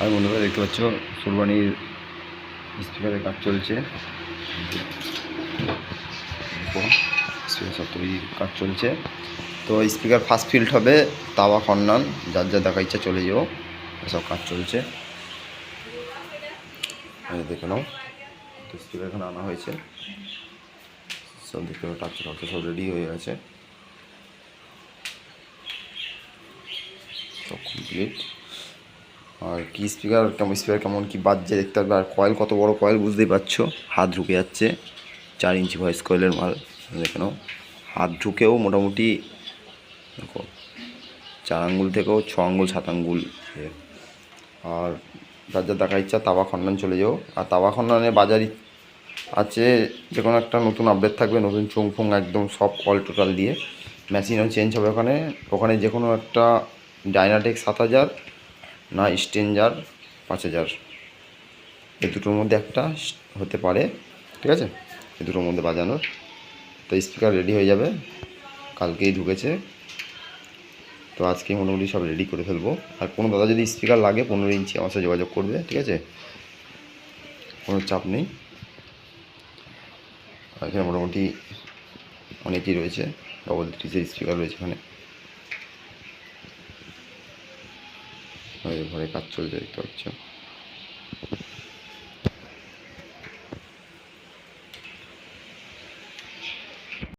আর বন্ধুরা দেখতে পাচ্ছ, সুরবানির স্পিকারের কাজ চলছে। কাজ চলছে। তো স্পিকার ফার্স্ট ফিল্ড হবে তাওয়া খন্নান, যার যা দেখা ইচ্ছা চলে যাও, এসব কাজ চলছে। দেখে নাও, তো স্পিকার এখানে আনা হয়েছে। সব দেখতে পাচ্ছ, টাচ টাচ সব রেডি হয়ে গেছে। সব কমপ্লিট আর কি স্পিকার কেমন স্পিকার কেমন কি বাজছে দেখতে পারবে। আর কয়েল কত বড় কয়েল বুঝতেই পারছ? হাত ঢুকে যাচ্ছে। চার ইঞ্চি ভয়েস কয়েলের মাল দেখে হাত ঢুকেও মোটামুটি, দেখো, চার আঙ্গুল থেকেও ছ আঙ্গুল, সাত আঙ্গুল আর যার যার দেখা ইচ্ছা, তাওয়া খন্ডন চলে যাও। আর তাওয়া খন্ডনে বাজারই আছে যে কোনো একটা নতুন আপডেট থাকবে, নতুন চোং ফোং একদম সব অল টোটাল দিয়ে। মেশিনও চেঞ্জ হবে ওখানে। ওখানে যে কোনো একটা ডাইনাটেক সাত হাজার না স্টেঞ্জার, পাঁচ হাজার। এই দুটোর মধ্যে একটা হতে পারে, ঠিক আছে? এই দুটোর মধ্যে বাজানোর। তো স্পিকার রেডি হয়ে যাবে। কালকেই ঢুকেছে। তো আজকেই মোটামুটি সব রেডি করে ফেলব। আর কোনো দাদা যদি স্পিকার লাগে, পনেরো ইঞ্চি আমার সাথে যোগাযোগ করবে, ঠিক আছে? কোনো চাপ নেই। এখানে মোটামুটি অনেকই রয়েছে। ডবল থ্রিজের স্পিকার রয়েছে এখানে। ঘরে কাজ চলছে দেখতে পাচ্ছ